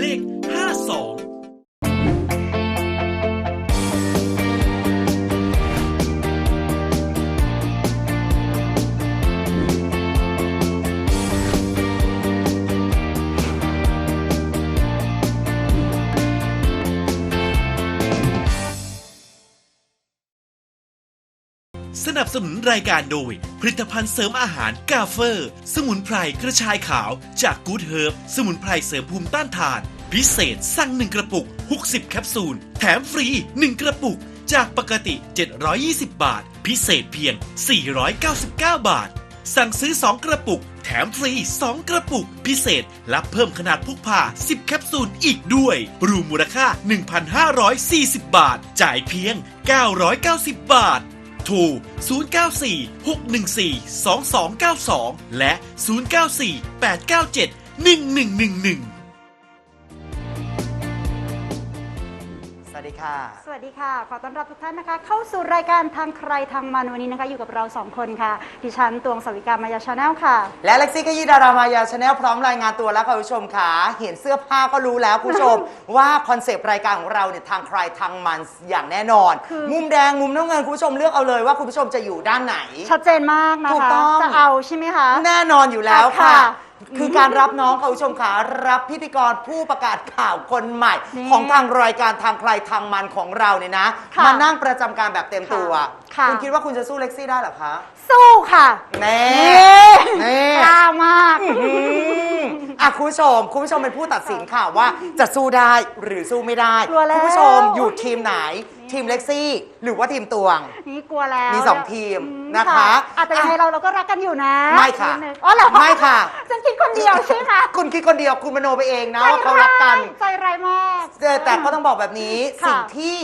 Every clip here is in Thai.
เลข สนับสนุนรายการโดย ผลิตภัณฑ์เสริมอาหารกาเฟอร์ สมุนไพรกระชายขาวจากกูดเฮิร์บสมุนไพรเสริมภูมิต้านทาน พิเศษสั่ง1กระปุก 60 แคปซูล แถมฟรี 1 กระปุก จากปกติ 720 บาท พิเศษเพียง 499 บาท สั่งซื้อ 2 กระปุก แถมฟรี 2 กระปุก พิเศษรับเพิ่มขนาดพกพา 10 แคปซูลอีกด้วย รวมมูลค่า 1,540 บาท จ่ายเพียง 990 บาท โทร 094-614-2292 และ 094-897-1111 ค่ะ สวัสดีค่ะ ขอต้อนรับทุกท่านนะคะ เข้าสู่รายการทางใครทางมันวันนี้นะคะ อยู่กับเราสองคนค่ะ ดิฉันตวงสวิกามายาชาแนลค่ะ และเล็กซี่ขยี้ดารามายาชาแนลพร้อมรายงานตัวแล้วค่ะคุณผู้ชมค่ะ เห็นเสื้อผ้าก็รู้แล้วคุณผู้ชม ว่าคอนเซปต์รายการของเราเนี่ยทางใครทางมันอย่างแน่นอน คือ มุมแดงมุมน้ำเงินคุณผู้ชมเลือกเอาเลยว่าคุณผู้ชมจะอยู่ด้านไหน ชัดเจนมากนะถูกคะต้อง จะเอาใช่ไหมคะ แน่นอนอยู่แล้วค่ะ ค่ะ คือการรับน้องค่ะคุณผู้ชมค่ะรับพิธีกรผู้ประกาศข่าวคนใหม่ นี่ของทางรายการทางใครทางมันของเราเนี่ยนะ ค่ะมานั่งประจำการแบบเต็มตัว ค่ะคุณคิดว่าคุณจะสู้เล็กซี่ได้เหรอคะสู้ค่ะแน่นี่นี่กล้ามาก อืมอะคุณผู้ชม คุณผู้ชมเป็นผู้ตัดสินค่ะว่าจะสู้ได้หรือสู้ไม่ได้ กลัวแล้ว คุณผู้ชมอยู่ทีมไหน ทีมเล็กซี่ หรือว่าทีมตวง นี่กลัวแล้วมีสองทีมอืนะคะอ่แต่ยังไงเราเราก็รักกันอยู่นะไม่ค่ะนิดนึงอ๋อเหรอไม่ค่ะ ฉันคิดคนเดียวใช่ไหมคุณคิดคนเดียวคุณมโนไปเองนะว่าเขารักกัน ใจร้ายมาก เออแต่ก็ต้องบอกแบบนี้ค่ะสิ่งที่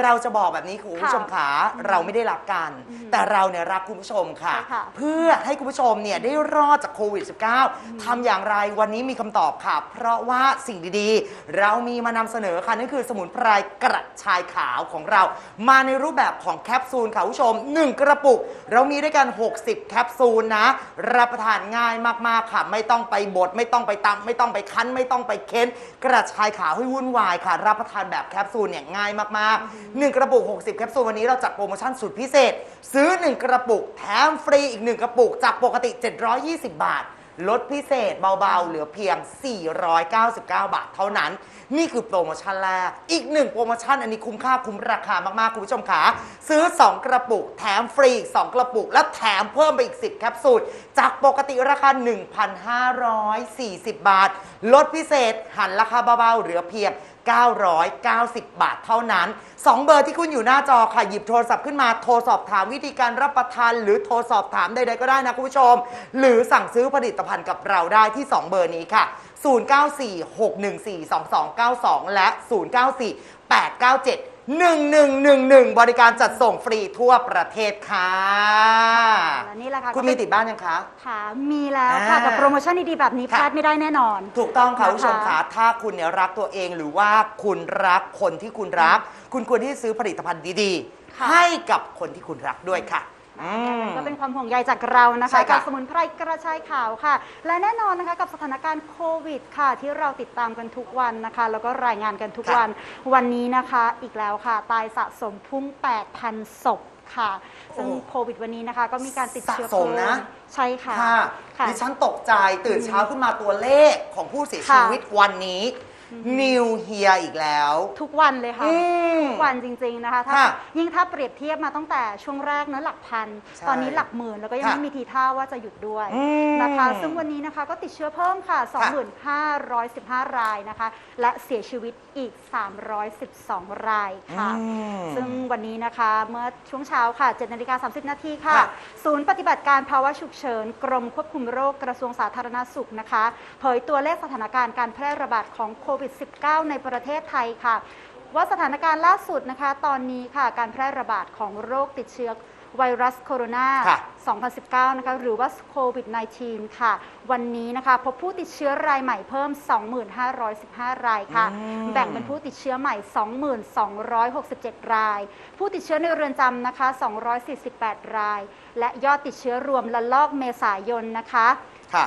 เราจะบอกแบบนี้คุณผู้ชมขาเราไม่ได้รักกัน แต่เราเนี่ยรักคุณผู้ชมค่ะ ใช่ค่ะเพื่อให้คุณผู้ชมเนี่ยได้รอดจากโควิด -19 ทำอย่างไรวันนี้มีคำตอบค่ะ เพราะว่าสิ่งดีๆ เรามีมานำเสนอค่ะนั่นคือสมุนไพรกระชายขาวของเรา มาในรูปแบบของแคปซูลค่ะคุณผู้ชม 1 กระปุก เรามีด้วยกัน 60 แคปซูลนะ รับประทานง่ายมากๆค่ะ ไม่ต้องไปบดไม่ต้องไปตำไม่ต้องไปคั้น ไม่ต้องไปเค้น กระชายขาวให้วุ่นวายค่ะ รับประทานแบบแคปซูลเนี่ยง่ายมากๆ1 กระปุก 60 แคปซูลวันนี้เราจัดโปรโมชั่นสุดพิเศษ ซื้อ 1 กระปุก แถมฟรีอีก 1 กระปุก จากปกติ 720 บาท ลดพิเศษเบาๆ เหลือเพียง 499 บาทเท่านั้น นี่คือโปรโมชั่นแรก อีกหนึ่งโปรโมชั่นอันนี้คุ้มค่าคุ้มราคามากๆ คุณผู้ชมขาซื้อ 2 กระปุก แถมฟรีอีก 2 กระปุก และแถมเพิ่มไปอีก 10 แคปซูล จากปกติราคา 1,540 บาท ลดพิเศษหันราคาเบาๆ เหลือเพียง990 บาทเท่านั้น 2 เบอร์ที่คุณอยู่หน้าจอค่ะ หยิบโทรศัพท์ขึ้นมาโทรสอบถามวิธีการรับประทาน หรือโทรสอบถามใดๆก็ได้นะคุณผู้ชม หรือสั่งซื้อผลิตภัณฑ์กับเราได้ที่ 2 เบอร์นี้ค่ะ 0946142292 และ 094897 1111 บริการจัดส่งฟรีทั่วประเทศค่ะ และนี่แหละค่ะคุณมีติดบ้านยังคะ ค่ะมีแล้วค่ะอ่ากับโปรโมชั่นดีๆแบบนี้พค่ะ ลาดไม่ได้แน่นอน ถูกต้องค่ะนะคะคุณผู้ชมค่ะถ้าคุณเนี่ยรักตัวเองหรือว่าคุณรักคนที่คุณรัก คุณควรที่จะซื้อผลิตภัณฑ์ดีค่ะๆให้กับคนที่คุณรักด้วยค่ะ อืม ก็เป็นความห่วงใยจากเรานะใช่คะ ค่ะ กับสมุนไพรกระชายขาวค่ะ และแน่นอนนะคะกับสถานการณ์โควิดค่ะ ที่เราติดตามกันทุกวันนะคะ แล้วก็รายงานกันทุกวัน วันนี้นะคะอีกแล้วค่ะ ตายสะสมพุ่ง 8,000 ศพค่ะ ซึ่งโอ้โควิดวันนี้นะคะ ก็มีการติดเชื้อสะสมนะเพิ่ใช่ค่ะ ค่ะค่ะดิฉันตกใจตื่นเช้าขึ้นมาตัวเลขของผู้เสียค่ะชีวิตวันนี้ นิวเฮียอีกแล้ว ทุกวันเลยค่ะ อืมทุกวันจริงๆนะคะถ้าค่ะยิ่งถ้าเปรียบเทียบมาตั้งแต่ช่วงแรกนะหลักพัน ใช่ตอนนี้หลักหมื่นแล้วก็ยังค่ะไม่มีทีท่าว่าจะหยุดด้วยอืมนะคะซึ่งวันนี้นะคะก็ติดเชื้อเพิ่มค่ะ 2,515 รายนะคะ และเสียชีวิตอีก 312 รายค่ะ อืมซึ่งวันนี้นะคะเมื่อช่วงเช้าค่ะ7นาฬิกา30 นาทีค่ะ ค่ะ ศูนย์ปฏิบัติการภาวะฉุกเฉิน กรมควบคุมโรคกระทรวงสาธารณสุขนะคะ เผยตัวเลขสถานการณ์การแพร่ระบาดของโควิด -19 ในประเทศไทยค่ะ ว่าสถานการณ์ล่าสุดนะคะ ตอนนี้ค่ะการแพร่ระบาดของโรคติดเชื้อไวรัสโคโรนาค่ะ2019 นะคะ หรือว่าโควิด -19 ค่ะ วันนี้นะคะ พบผู้ติดเชื้อรายใหม่เพิ่ม 2515 รายค่ะอืมแบ่งเป็นผู้ติดเชื้อใหม่ 2267 ราย ผู้ติดเชื้อในเรือนจำนะคะ 248 ราย และยอดติดเชื้อรวมละลอกเมษายนนะคะ ค่ะ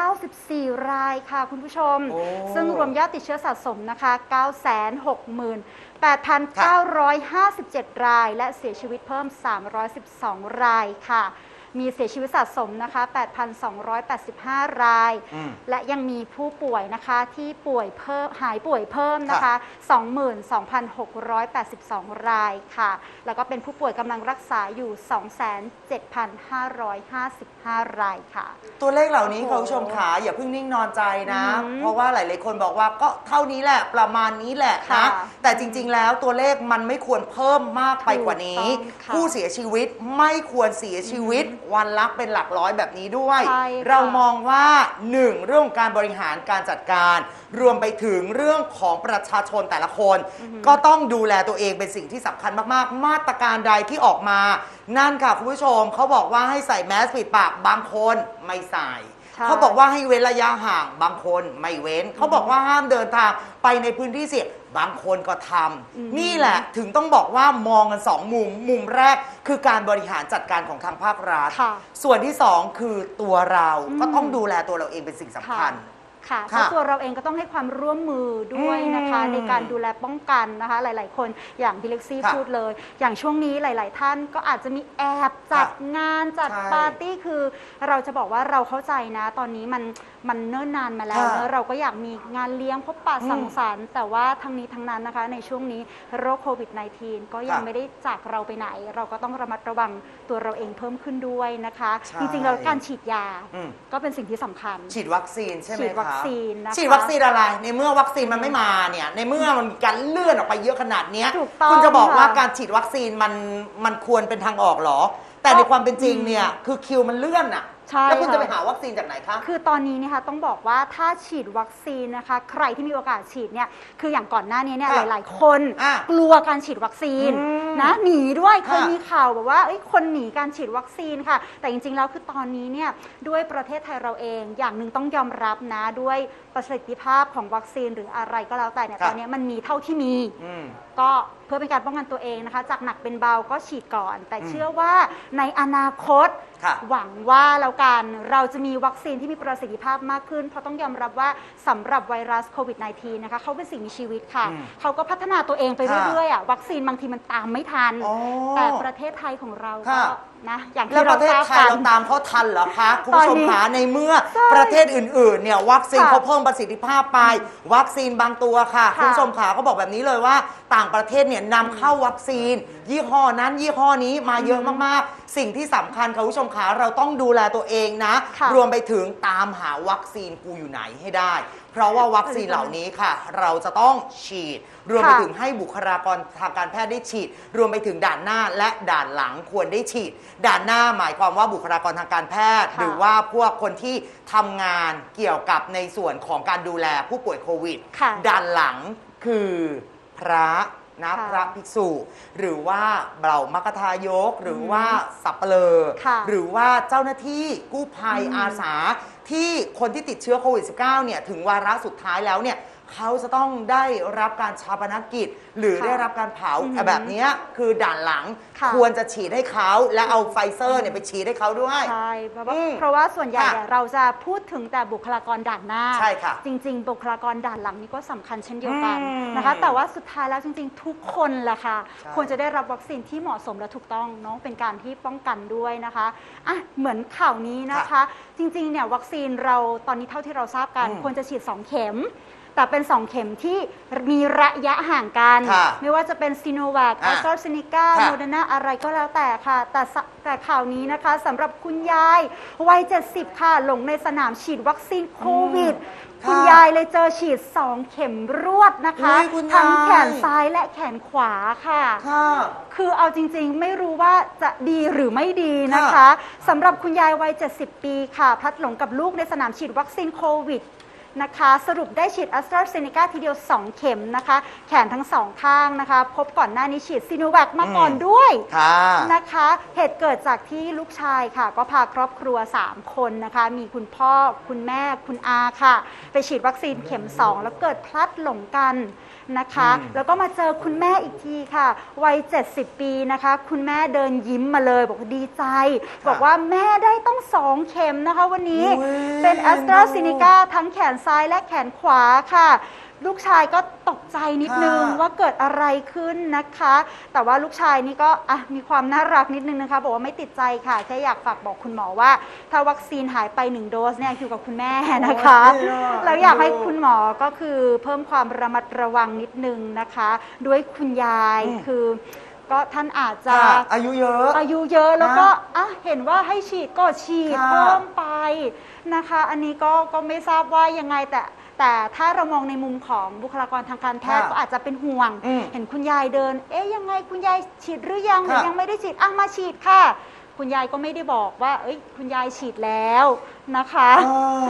940,094 รายค่ะคุณผู้ชม โอ้ ซึ่งรวมยอดติดเชื้อสะสมนะคะ 968,957 ราย และเสียชีวิตเพิ่ม 312 รายค่ะ มีเสียชีวิตสะสมนะคะ 8,285 ราย อืม และยังมีผู้ป่วยนะคะที่ป่วยเพิ่มหายป่วยเพิ่มนะคะ 22,682 รายค่ะ แล้วก็เป็นผู้ป่วยกำลังรักษาอยู่ 27,555 รายค่ะ ตัวเลขเหล่านี้โอ้คุณผู้ชมขาอย่าเพิ่งนิ่งนอนใจนะ อืมเพราะว่าหลาย ๆ คนบอกว่าก็เท่านี้แหละประมาณนี้แหละค่ะนะแต่จริง ๆ แล้วตัวเลขมันไม่ควรเพิ่มมากไปกว่านี้ ถูกต้องค่ะผู้เสียชีวิตไม่ควรเสียชีวิต วันละเป็นหลักร้อยแบบนี้ด้วย ใช่ค่ะเรามองว่าหนึ่งเรื่องของการบริหารการจัดการ รวมไปถึงเรื่องของประชาชนแต่ละคนก็ต้องดูแลตัวเองเป็นสิ่งที่สำคัญมากๆ มาตรการใดที่ออกมา นั่นค่ะคุณผู้ชมเขาบอกว่าให้ใส่แมสปิดปากบางคนไม่ใส่ ใช่ เขาบอกว่าให้เว้นระยะห่างบางคนไม่เว้น เขาบอกว่าห้ามเดินทางไปในพื้นที่เสี่ยง บางคนก็ทำอืมนี่แหละถึงต้องบอกว่ามองกันสองมุม มุมแรกคือการบริหารจัดการของทางภาครัฐค่ะส่วนที่สองคือตัวเราอืมก็ต้องดูแลตัวเราเองเป็นสิ่งสำคัญ ค่ะค่ะแล้วตัวเราเองก็ต้องให้ความร่วมมือด้วยนะคะ อืมในการดูแลป้องกันนะคะ หลาย ๆ คนอย่างพี่เล็กซี่ค่ะพูดเลย อย่างช่วงนี้หลาย ๆ ท่านก็อาจจะมีแอบจัดค่ะงานจัดใช่ปาร์ตี้คือ เราจะบอกว่าเราเข้าใจนะ ตอนนี้มันมันเนิ่นนานมาแล้วค่ะเนอะเราก็อยากมีงานเลี้ยงพบปะอืมสังสรรค์แต่ว่าทั้งนี้ทั้งนั้นนะคะ ในช่วงนี้โรคโควิด -19 ก็ยังค่ะไม่ได้จากเราไปไหน เราก็ต้องระมัดระวังตัวเราเองเพิ่มขึ้นด้วยนะคะ ใช่ จริงๆแล้วการฉีดยาอืมก็เป็นสิ่งที่สำคัญ ฉีดวัคซีนใช่ไหมฉีดคะวัคซีนนะคะ ฉีดวัคซีนอะไร ในเมื่อวัคซีนมันไม่มาเนี่ย ในเมื่อมันมีการเลื่อนออกไปเยอะขนาดเนี้ยถูกต้องคุณจะบอกว่าค่ะการฉีดวัคซีนมันมันควรเป็นทางออกเหรอ แต่ในความเป็นจริงเนี่ยคือคิวมันเลื่อนอะ ใช่แล้วคุณค่ะ จะไปหาวัคซีนจากไหนคะ คือตอนนี้นะคะต้องบอกว่าถ้าฉีดวัคซีนนะคะ ใครที่มีโอกาสฉีดเนี่ยคืออย่างก่อนหน้านี้เนี่ยค่ะหลาย ๆ คนอะกลัวการฉีดวัคซีนอืมนะหนีด้วยเคยค่ะมีข่าวแบบว่าเอ้ยคนหนีการฉีดวัคซีนค่ะ แต่จริง ๆ แล้วคือตอนนี้เนี่ยด้วยประเทศไทยเราเอง อย่างหนึ่งต้องยอมรับนะด้วยประสิทธิภาพของวัคซีนหรืออะไรก็แล้วแต่เนี่ยค่ะ ตอนนี้มันมีเท่าที่มี อืมก็เพื่อเป็นการป้องกันตัวเองนะคะ จากหนักเป็นเบาก็ฉีดก่อน แต่อืมเชื่อว่าในอนาคต ค่ะ หวังว่าแล้วกันเราจะมีวัคซีนที่มีประสิทธิภาพมากขึ้น เพราะต้องยอมรับว่าสำหรับไวรัสโควิด -19 นะคะเขาเป็นสิ่งมีชีวิตค่ะ อืมเขาก็พัฒนาตัวเองไปค่ะเรื่อยๆอะวัคซีนบางทีมันตามไม่ทัน อ๋อแต่ประเทศไทยของเราก็ค่ะ นะอย่างแล้วที่ปเราระเทศทราบไทยกัน เราตามเขาทันเหรอคะ คุณตอนผู้ชมนี้ขาในเมื่อใช่ประเทศอื่นๆเนี่ยวัคซีนค่ะเขาเพิ่มประสิทธิภาพไป วัคซีนบางตัวค่ะ ค่ะคุณผู้ชมขาเขาบอกแบบนี้เลยว่า ต่างประเทศเนี่ยนำเข้าวัคซีน ยี่ห้อนั้นยี่ห้อนี้มาเยอะมากๆ สิ่งที่สำคัญค่ะคุณผู้ชมขาเราต้องดูแลตัวเองนะ ค่ะรวมไปถึงตามหาวัคซีนกูอยู่ไหนให้ได้ เพราะว่าวัคซีนเหล่านี้ค่ะ เราจะต้องฉีด รวมไปค่ะถึงให้บุคลากรทางการแพทย์ได้ฉีด รวมไปถึงด่านหน้าและด่านหลังควรได้ฉีด ด่านหน้าหมายความว่าบุคลากรทางการแพทย์ค่ะหรือว่าพวกคนที่ทำงานเกี่ยวกับในส่วนของการดูแลผู้ป่วยโควิดค่ะด่านหลังคือพระ นะค่ะพระภิกษุ หรือว่าเบามัคคทายก หรือว่าสับเปลอค่ะหรือว่าเจ้าหน้าที่กู้ภัยอืมอาสา ที่คนที่ติดเชื้อโควิด -19 เนี่ยถึงวาระสุดท้ายแล้วเนี่ย เขาจะต้องได้รับการชาปนกิจ หรือค่ะได้รับการเผาอือหือแบบเนี้ยคือด่านหลังค่ะควรจะฉีดให้เขาและเอาไฟเซอร์เนี่ยไปฉีดให้เขาด้วย ใช่เพราะว่าอืมเพราะว่าส่วนใหญ่ค่ะเนี่ยเราจะพูดถึงแต่บุคลากรด่านหน้า ใช่ค่ะจริง ๆ บุคลากรด่านหลังนี่ก็สำคัญเช่นเดียวกันอืมนะคะ แต่ว่าสุดท้ายแล้วจริง ๆ ทุกคนแหละค่ะ ใช่ ควรจะได้รับวัคซีนที่เหมาะสมและถูกต้องเนาะเป็นการที่ป้องกันด้วยนะคะอะเหมือนข่าวนี้นะคะ จริงๆเนี่ยวัคซีนเราตอนนี้เท่าที่เราทราบกัน อืมควรจะฉีด2เข็ม แต่เป็น 2 เข็มที่มีระยะห่างกัน ค่ะไม่ว่าจะเป็นซีโนแวคแออะสตราเซเนกาค่ะโมเดอร์นาอะไรก็แล้วแต่ค่ะ แต่สแต่ข่าวนี้นะคะสำหรับคุณยายวัย 70 ค่ะ หลงในสนามฉีดวัคซีนโควิด ค่ะคุณยายเลยเจอฉีด 2 เข็มรวดนะคะ อุ๊ยคุณยายทั้งแขนซ้ายและแขนขวาค่ะ ค่ะ คือเอาจริงๆ ไม่รู้ว่าจะดีหรือไม่ดีนะคะค่ะสำหรับคุณยายวัย 70 ปีค่ะ พลัดหลงกับลูกในสนามฉีดวัคซีนโควิด นะคะ สรุปได้ฉีด a s t r a z เซ e c a ทีเดียว 2 เข็มนะคะ แขนทั้งสองข้างนะคะ พบก่อนหน้านี้ฉีดซีโนแวคมาก่อนอืมด้วยค่ะนะคะ เหตุเกิดจากที่ลูกชายค่ะ ก็พาครอบครัว 3 คนนะคะ มีคุณพ่อคุณแม่คุณอาค่ะ ไปฉีดวัคซีนเข็ม 2 แล้วเกิดพลัดหลงกัน นะคะ อืม แล้วก็มาเจอคุณแม่อีกทีค่ะ วัย 70 ปีนะคะ คุณแม่เดินยิ้มมาเลย บอกว่าดีใจ บอกว่าแม่ได้ต้อง2เข็มนะคะวันนี้ อุ๊ยเป็น a s t r a z เซ e c a ทั้งแขนซ้ายและแขนขวาค่ะ ลูกชายก็ตกใจนิดนึงค่ะว่าเกิดอะไรขึ้นนะคะ แต่ว่าลูกชายนี่ก็อะมีความน่ารักนิดนึงนะคะ บอกว่าไม่ติดใจค่ะ แค่อยากฝากบอกคุณหมอว่า ถ้าวัคซีนหายไปหนึ่งโดสเนี่ยอยู่กับคุณแม่นะคะ โอ้ยอะแล้วอยากให้คุณหมอก็คือเพิ่มความระมัดระวังนิดนึงนะคะ ด้วยคุณยายอืม คือ ก็ท่านอาจจะ ค่ะอายุเยอะ อายุเยอะแล้วก็อะเห็นว่าให้ฉีดก็ฉีดค่ะเพิ่มไปนะคะ อันนี้ก็ก็ไม่ทราบว่ายังไงแต่ แต่ถ้าเรามองในมุมของบุคลากรทางการแพทย์ค่ะก็อาจจะเป็นห่วง อืมเห็นคุณยายเดิน เอ๊ยยังไงคุณยายฉีดหรือยังหรือค่ะยังไม่ได้ฉีดอะมาฉีดค่ะ คุณยายก็ไม่ได้บอกว่า เอ้ย คุณยายฉีดแล้วนะคะ เออ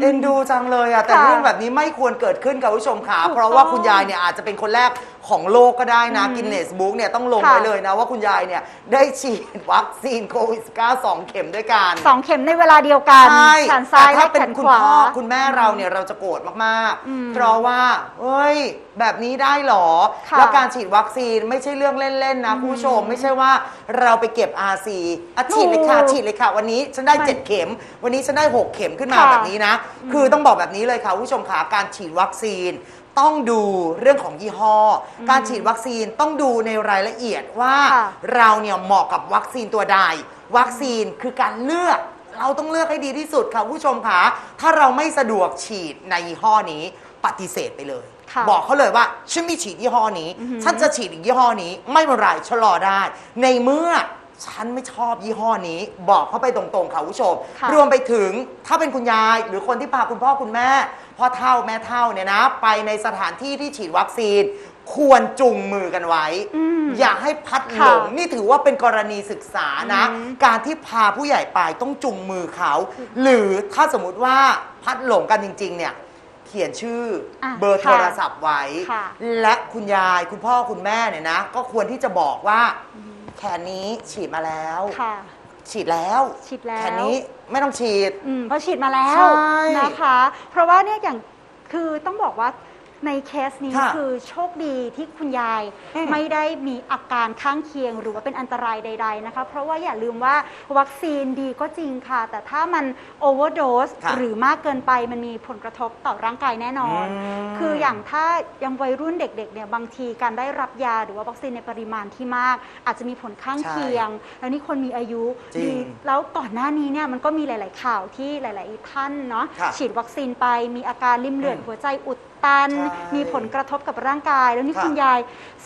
เอ็นดูจังเลยอะแต่ค่ะเรื่องแบบนี้ไม่ควรเกิดขึ้นกับผู้ชมค่ะถูกเพราะว่าต้องคุณยายเนี่ยอาจจะเป็นคนแรกของโลกก็ได้นะอืมกินเนสบุ๊กเนี่ยต้องลงค่ะ ไว้เลยนะ ว่าคุณยายเนี่ยได้ฉีดวัคซีนโควิด -19 สองเข็มด้วยกันสองเข็มในเวลาเดียวกันใช่แขนซ้ายแต่และถ้าแขเป็นนคุขณวา พ่อคุณแม่เราเนี่ยเราจะโกรธมากอืมๆ เพราะว่าเฮ้ย แบบนี้ได้เหรอ ค่ะแล้วการฉีดวัคซีนไม่ใช่เรื่องเล่นๆนะคุณผู้ชมไม่ใช่ว่าเราไปเก็บ RC อะฉีดเลยค่ะถูก ฉีดเลยค่ะ วันนี้ฉันได้มัน7เข็ม วันนี้ฉันได้ 6 เข็มขึ้นมาค่ะแบบนี้นะ คือต้องบอกแบบนี้เลยค่ะคุณผู้ชมค่ะการฉีดวัคซีน ต้องดูเรื่องของยี่ห้ออการฉีดวัคซีนต้องดูในรายละเอียดว่า ค่ะเราเนี่ยเหมาะกับวัคซีนตัวใด วัคซีนคือการเลือก เราต้องเลือกให้ดีที่สุดค่ะคุณผู้ชมค่ะถ้าเราไม่สะดวกฉีดในยี่ห้อนี้ปฏิเสธไปเลย ค่ะบอกเขาเลยว่าฉันไม่ฉีดยี่ห้อนี้ ฉันจะฉีดอีกยี่ห้อนี้ไม่เป็นไรชะลอได้ ในเมื่อ ฉันไม่ชอบยี่ห้อนี้ บอกเขาไปตรงๆค่ะคุณผู้ชม ค่ะ รวมไปถึงถ้าเป็นคุณยายหรือคนที่พาคุณพ่อคุณแม่พ่อเท่าแม่เท่าเนี่ยนะ ไปในสถานที่ที่ฉีดวัคซีน ควรจุงมือกันไว้ อืม อย่าให้พัดหลค่ะงนี่ถือว่าเป็นกรณีศึกษานะ อืมการที่พาผู้ใหญ่ไปต้องจุงมือเขา หรือถ้าสมมุติว่าพัดหลงกันจริง ๆ เนี่ย เขียนชื่ออะเบอร์ค่ะโทรศัพท์ไว้ ค่ะ และคุณยายคุณพ่อคุณแม่เนี่ยนะ ก็ควรที่จะบอกว่า แขนนี้ฉีดมาแล้ว ค่ะ ฉีดแล้วฉีดแล้ว แขนนี้ไม่ต้องฉีด อืมเพราะฉีดมาแล้วใช่ นะคะ เพราะว่าเนี่ยอย่างคือต้องบอกว่า ในเคสนี้ค่ะคือโชคดีที่คุณยายอืมไม่ได้มีอาการข้างเคียง หรือว่าเป็นอันตรายใด ๆนะคะ เพราะว่าอย่าลืมว่าวัคซีนดีก็จริงค่ะ แต่ถ้ามันโอเวอร์โดสค่ะหรือมากเกินไปมันมีผลกระทบต่อร่างกายแน่นอน อืม คืออย่างถ้ายังวัยรุ่นเด็กๆเนี่ยบางทีการได้รับยาหรือว่าวัคซีนในปริมาณที่มาก อาจจะมีผลข้างเคียง แล้วนี่คนมีอายุจริงดีแล้วก่อนหน้านี้เนี่ยมันก็มีหลาย ๆ ข่าวที่หลาย ๆ ท่านเนาะค่ะฉีดวัคซีนไปมีอาการริ่มเลือดอืมหัวใจอุดตัน ใช่มีผลกระทบกับร่างกายแล้วนี่ค่ะ คุณยาย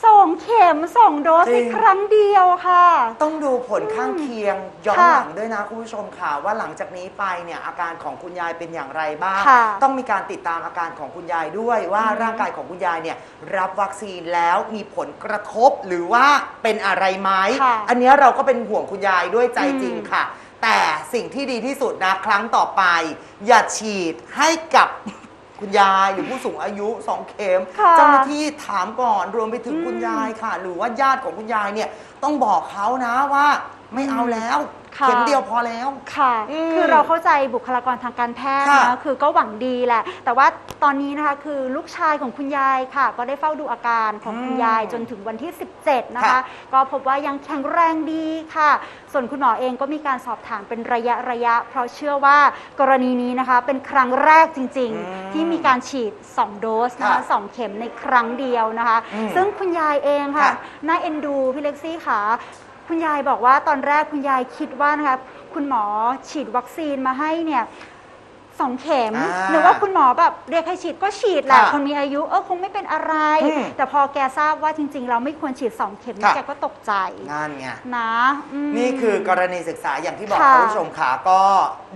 สองเข็มสองโดสจริงในครั้งเดียวค่ะ ต้องดูผลข้างเคียงย้อนค่ะหลังด้วยนะคุณผู้ชมค่ะว่าหลังจากนี้ไปเนี่ยอาการของคุณยายเป็นอย่างไรบ้าง ค่ะต้องมีการติดตามอาการของคุณยายด้วยว่าอืมร่างกายของคุณยายเนี่ยรับวัคซีนแล้วมีผลกระทบหรือว่าเป็นอะไรไหมค่ะอันเนี้ยเราก็เป็นห่วงคุณยายด้วยใจอืมจริงค่ะ แต่สิ่งที่ดีที่สุดนะครั้งต่อไป อย่าฉีดให้กับ คุณยายหรือผู้สูงอายุสองเข็มค่ะเจ้าหน้าที่ถามก่อนรวมไปถึงอืมคุณยายค่ะ หรือว่าญาติของคุณยายเนี่ยต้องบอกเขานะว่าไม่เอาแล้ว ค่ะ เข็มเดียวพอแล้ว ค่ะ อืมคือเราเข้าใจบุคลากรทางการแพทย์ค่ะนะคือก็หวังดีแหละ แต่ว่าตอนนี้นะคะคือลูกชายของคุณยายค่ะ ก็ได้เฝ้าดูอาการของคุณยายจนถึงวันที่ 17 นะคะ ค่ะก็พบว่ายังแข็งแรงดีค่ะ ส่วนคุณหมอเองก็มีการสอบถามเป็นระยะระยะ เพราะเชื่อว่ากรณีนี้นะคะ เป็นครั้งแรกจริง อืมๆ ที่มีการฉีด 2 โดสนะคะค่ะสองเข็มในครั้งเดียวนะคะ อืมซึ่งคุณยายเองค่ะ ค่ะ น่าเอ็นดูพี่เล็กซี่ค่ะ คุณยายบอกว่าตอนแรกคุณยายคิดว่านะคะคุณหมอฉีดวัคซีนมาให้เนี่ย สองเข็ม อ่าหรือว่าคุณหมอแบบเรียกให้ฉีดก็ฉีดแหละค่ะคนมีอายุเออคงไม่เป็นอะไร อืมแต่พอแกทราบว่าจริง ๆ เราไม่ควรฉีดสองเข็มค่ะ แกก็ตกใจนั่นไง นะอืม นี่คือกรณีศึกษาอย่างที่บอกค่ะคุณผู้ชมค่ะก็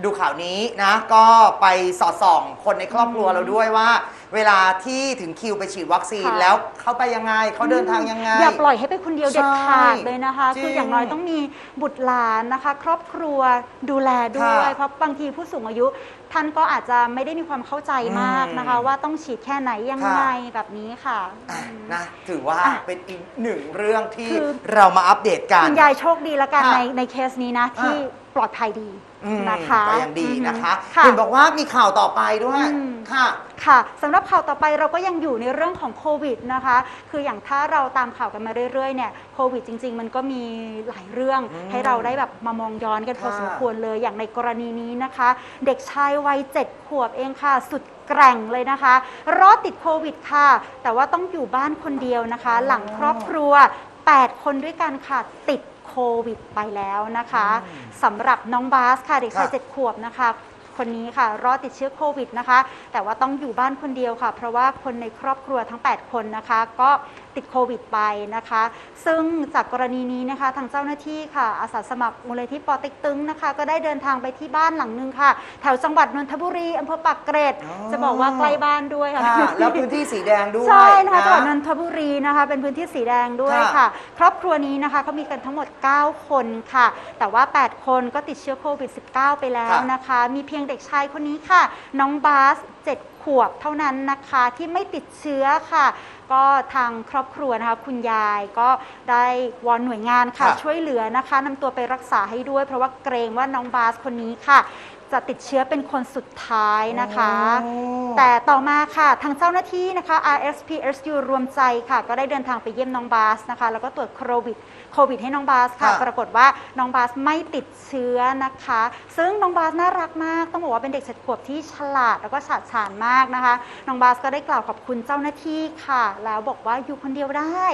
ดูข่าวนี้นะ ก็ไปสอดส่องคนในครอบครัวอืมเราด้วยว่า เวลาที่ถึงคิวไปฉีดวัคซีนค่ะ แล้วเขาไปยังไงเขาเดินทางยังไง อย่าปล่อยให้ไปคนเดียวเด็ดขาดใช่เลยนะคะ จริงคืออย่างน้อยต้องมีบุตรหลานนะคะ ครอบครัวดูแลด้วย ค่ะเพราะบางทีผู้สูงอายุ ท่านก็อาจจะไม่ได้มีความเข้าใจมากนะคะอืมว่าต้องฉีดแค่ไหนยังค่ะไงแบบนี้ค่ะอะอืมนะถือว่าอะเป็นอีกหนึ่งเรื่องที่คือเรามาอัปเดตกันคุณยายโชคดีแล้วกันค่ะในในเคสนี้นะที่อ่ ปลอดภัยดีอืมนะคะก็ยังดีนะคะค่ะ เห็นบอกว่ามีข่าวต่อไปด้วยอืม ค่ะ ค่ะสำหรับข่าวต่อไปเราก็ยังอยู่ในเรื่องของโควิดนะคะ คืออย่างถ้าเราตามข่าวกันมาเรื่อยๆเนี่ยโควิดจริง ๆ มันก็มีหลายเรื่องอืมให้เราได้แบบมามองย้อนกันพอค่ะ สมควรเลยอย่างในกรณีนี้นะคะ เด็กชายวัยเจ็ดขวบเองค่ะ สุดแกร่งเลยนะคะ รอดติดโควิดค่ะ แต่ว่าต้องอยู่บ้านคนเดียวนะคะ หลังครอบครัว 8 คนด้วยกันค่ะติด โควิดไปแล้วนะคะสำหรับน้องบาสค่ะเด็กชายค่ะเจ็ดขวบนะคะ คนนี้ค่ะ รอดติดเชื้อโควิดนะคะ แต่ว่าต้องอยู่บ้านคนเดียวค่ะ เพราะว่าคนในครอบครัวทั้ง 8 คนนะคะ ก็ ติดโควิดไปนะคะ ซึ่งจากกรณีนี้นะคะ ทางเจ้าหน้าที่ค่ะ อาสาสมัครมูลนิธิปอเต็กตึงนะคะ ก็ได้เดินทางไปที่บ้านหลังหนึ่งค่ะ แถวจังหวัดนนทบุรีอำเภอปากเกร็ดอ๋อจะบอกว่าใกล้บ้านด้วยค่ะ ค่ะแล้วพื้นที่สีแดงด้วยใช่นะคะจังหวัดนนะนทบุรีนะคะ เป็นพื้นที่สีแดงด้วยค่ะค่ะ ครอบครัวนี้นะคะเขามีกันทั้งหมด 9 คนค่ะ แต่ว่า 8 คนก็ติดเชื้อโควิด -19 ไปแล้วนะคะ มีเพียงเด็กชายคนนี้ค่ะ น้องบาส7ขวบเท่านั้นนะคะที่ไม่ติดเชื้อค่ะ ก็ทางครอบครัวนะคะคุณยายก็ได้วอนหน่วยงานค่ะ ค่ะ ช่วยเหลือนะคะนำตัวไปรักษาให้ด้วย เพราะว่าเกรงว่าน้องบาสคนนี้ค่ะ จะติดเชื้อเป็นคนสุดท้ายนะคะโอ้แต่ต่อมาค่ะทางเจ้าหน้าที่นะคะ RSPSU รวมใจค่ะ ก็ได้เดินทางไปเยี่ยมน้องบาสนะคะ แล้วก็ตรวจโควิดโควิดให้น้องบาสค่ะค่ะ ปรากฏว่าน้องบาสไม่ติดเชื้อนะคะ ซึ่งน้องบาสน่ารักมาก ต้องบอกว่าเป็นเด็กเจ็ดขวบที่ฉลาดแล้วก็ฉาดฉานมากนะคะ น้องบาสก็ได้กล่าวขอบคุณเจ้าหน้าที่ค่ะ แล้วบอกว่าอยู่คนเดียวได้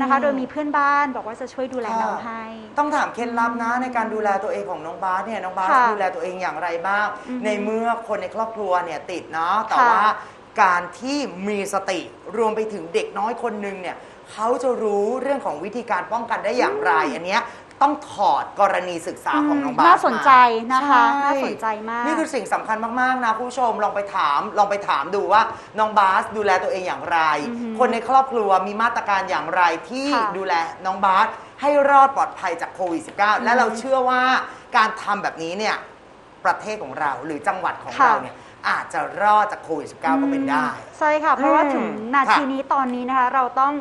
นะคะ โดยมีเพื่อนบ้านบอกว่าจะช่วยดูแลน้องให้ ต้องถามเคล็ดลับนะในการดูแลตัวเองของน้องบาสเนี่ย น้องบาสค่ะดูแลตัวเองอย่างไรบ้าง อือฮึในเมื่อคนในครอบครัวเนี่ยติดเนาะแต่ค่ะว่าการที่มีสติรวมไปถึงเด็กน้อยคนหนึงเนี่ยเขาจะรู้เรื่องของวิธีการป้องกันได้อย่างไร อันเนี้ยต้องถอดกรณีศึกษาของน้องบาสน่าสนใจมานะคะใช่น่าสนใจมาก นี่คือสิ่งสำคัญมาก ๆ นะคุณผู้ชมลองไปถามลองไปถามดูว่าน้องบาสดูแลตัวเองอย่างไร อือหือคนในครอบครัวมีมาตรการอย่างไรที่ค่ะ ดูแลน้องบาสให้รอดปลอดภัยจากโควิด -19 และเราเชื่อว่าการทำแบบนี้เนี่ย ประเทศของเรา หรือจังหวัดของค่ะ เราเนี่ยอาจจะรอดจากโควิด -19 ก็เป็นได้ใช่ค่ะ เพราะว่าอืมถึงนาทีค่ะนี้ตอนนี้นะคะเราต้อง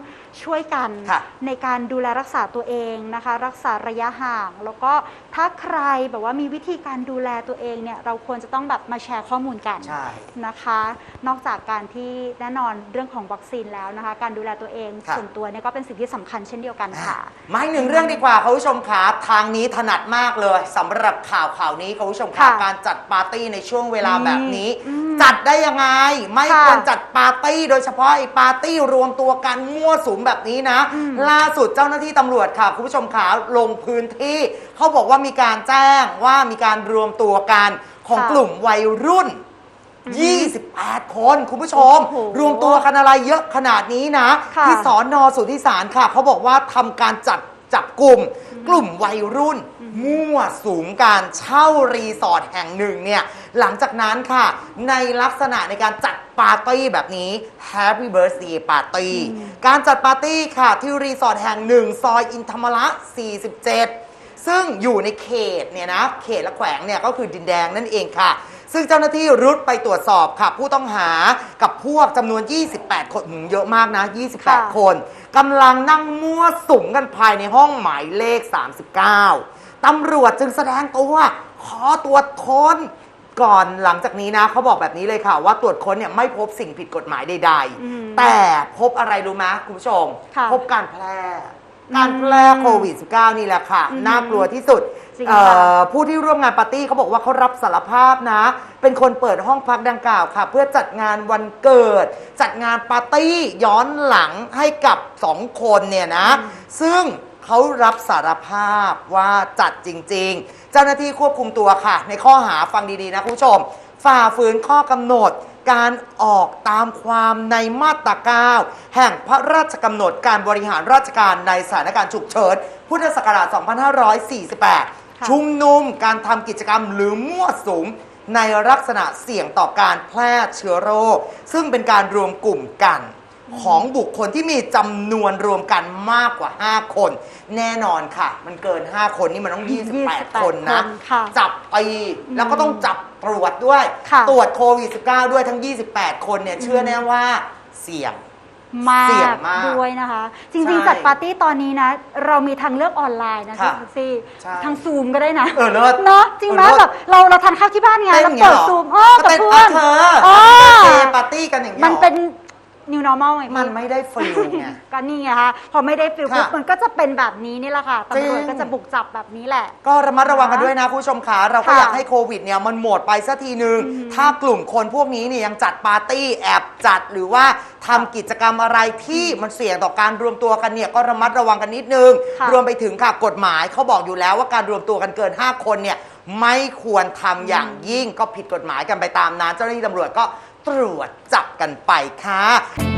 ช่วยกันค่ะในการดูแลรักษาตัวเองนะคะ รักษาระยะห่าง แล้วก็ถ้าใครแบบว่ามีวิธีการดูแลตัวเองเนี่ยเราควรจะต้องแบบมาแชร์ข้อมูลกันใช่ นะคะ นอกจากการที่แน่นอนเรื่องของวัคซีนแล้วนะคะ การดูแลตัวเองค่ะ ส่วนตัวเนี่ยก็เป็นสิ่งที่สำคัญเช่นเดียวกันค่ะ มาอีกหนึ่งเรื่องดีกว่าคุณผู้ชมขาทางนี้ถนัดมากเลยสำหรับข่าวข่าวนี้คุณผู้ชมขาค่ะการจัดปาร์ตี้ในช่วงเวลาแบบนี้ อืมจัดได้ยังไง ไม่ค่ะ ควรจัดปาร์ตี้โดยเฉพาะไอ้ปาร์ตี้รวมตัวกันมั่วสุมแบบนี้นะอืมล่าสุดเจ้าหน้าที่ตำรวจค่ะ คุณผู้ชมขาลงพื้นที่ เขาบอกว่ามีการแจ้งว่ามีการรวมตัวกันของค่ะกลุ่มวัยรุ่นอือฮึ28 คนคุณผู้ชม โอ้โหรวมตัวกันอะไรเยอะขนาดนี้นะ ค่ะ ที่สอนอสุทธิสารค่ะ เขาบอกว่าทำการจัด จับกลุ่ม กลุ่มวัยรุ่น มั่วสุมการเช่ารีสอร์ทแห่งหนึ่งเนี่ยหลังจากนั้นค่ะ ในลักษณะในการจัดปาร์ตี้แบบนี้ Happy Birthday Party การจัดปาร์ตี้ค่ะที่รีสอร์ทแห่งหนึ่งซอยอินธรรมระ 47 ซึ่งอยู่ในเขตเนี่ยนะเขตและแขวงเนี่ยก็คือดินแดงนั่นเองค่ะ ซึ่งเจ้าหน้าที่รุดไปตรวจสอบค่ะ ผู้ต้องหากับพวกจำนวน 28 คนหืมเยอะมากนะ ค่ะ28 คนกำลังนั่งมั่วสุมกันภายในห้องหมายเลข 39ตำรวจจึงแสดงตัวขอตรวจค้น ก่อนหลังจากนี้นะเขาบอกแบบนี้เลยค่ะ ว่าตรวจค้นเนี่ยไม่พบสิ่งผิดกฎหมายใด อืมๆ แต่พบอะไรรู้ไหมคุณผู้ชม ค่ะพบการแพร่ การแพร่โควิด -19 นี่แหละค่ะ อืม น่ากลัวที่สุด จริงเอ่ค่ะอผู้ที่ร่วมงานปาร์ตี้เขาบอกว่าเขารับสารภาพนะ เป็นคนเปิดห้องพักดังกล่าวค่ะ เพื่อจัดงานวันเกิด จัดงานปาร์ตี้ย้อนหลังให้กับสองคนเนี่ยนะ ซึ่งเขารับสารภาพว่าจัดจริง ๆ เจ้าหน้าที่ควบคุมตัวค่ะ ในข้อหาฟังดี ๆ นะคุณผู้ชม ฝ่าฝืนข้อกำหนด การออกตามความในมาตราเก้าแห่งพระราชกำหนดการบริหารราชการในสถานการณ์ฉุกเฉิน พุทธศักราช 2548 ค่ะชุมนุมการทำกิจกรรมหรือมั่วสุมในลักษณะเสี่ยงต่อการแพร่เชื้อโรค ซึ่งเป็นการรวมกลุ่มกัน ของบุคคลที่มีจำนวนรวมกันมากกว่า 5 คน แน่นอนค่ะ มันเกิน 5 คนนี่มันต้อง 28 28คนนะคนค่ะจับไปแล้วก็ต้องจับตรวจด้วย ค่ะตรวจโควิด -19 ด้วยทั้ง 28 คนเนี่ยเชื่อแน่ว่าเสี่ยง มาเสี่ยงกมากด้วยนะคะ จริงใช่ๆจัดปาร์ตี้ตอนนี้นะ เรามีทางเลือกออนไลน์นะค่ะพี่ซี่ใช่ทางซูมก็ได้นะเออเลิศเนาะจริงไหมเออเลิศ แบบเราเราทานข้าวที่บ้านไงเต้นแล้วอย่างเงี้เปิยดเหรอซูมเออก็กับเต้นเพื่อนเธอเออเจปาร์ตี้กันอย่างเงี้ยมันหรอ เป็น new normal ไงพี่มันไม่ได้ฟิลไง ก็นี่ไงคะพอไม่ได้ฟิลปุ๊บค่ะมันก็จะเป็นแบบนี้นี่แหละค่ะตำรวจจริงก็จะบุกจับแบบนี้แหละ ก็ระมัดระวังกันด้วยนะคุณผู้ชมขาเราก็ค่ะอยากให้โควิดเนี่ยมันหมดไปสักทีหนึ่งถ้ากลุ่มคนพวกนี้เนี่ยยังจัดปาร์ตี้แอบจัดหรือว่าทำกิจกรรมอะไรที่มันเสี่ยงต่อการรวมตัวกันเนี่ยก็ระมัดระวังกันนิดนึง ค่ะ รวมไปถึงค่ะกฎหมายเขาบอกอยู่แล้วว่าการรวมตัวกันเกิน 5 คนเนี่ยไม่ควรทำอย่างยิ่งก็ผิดกฎหมายกันไปตามนั้นเจ้าหน้าที่ตำรวจก็ ตรวจจับกันไปค่ะ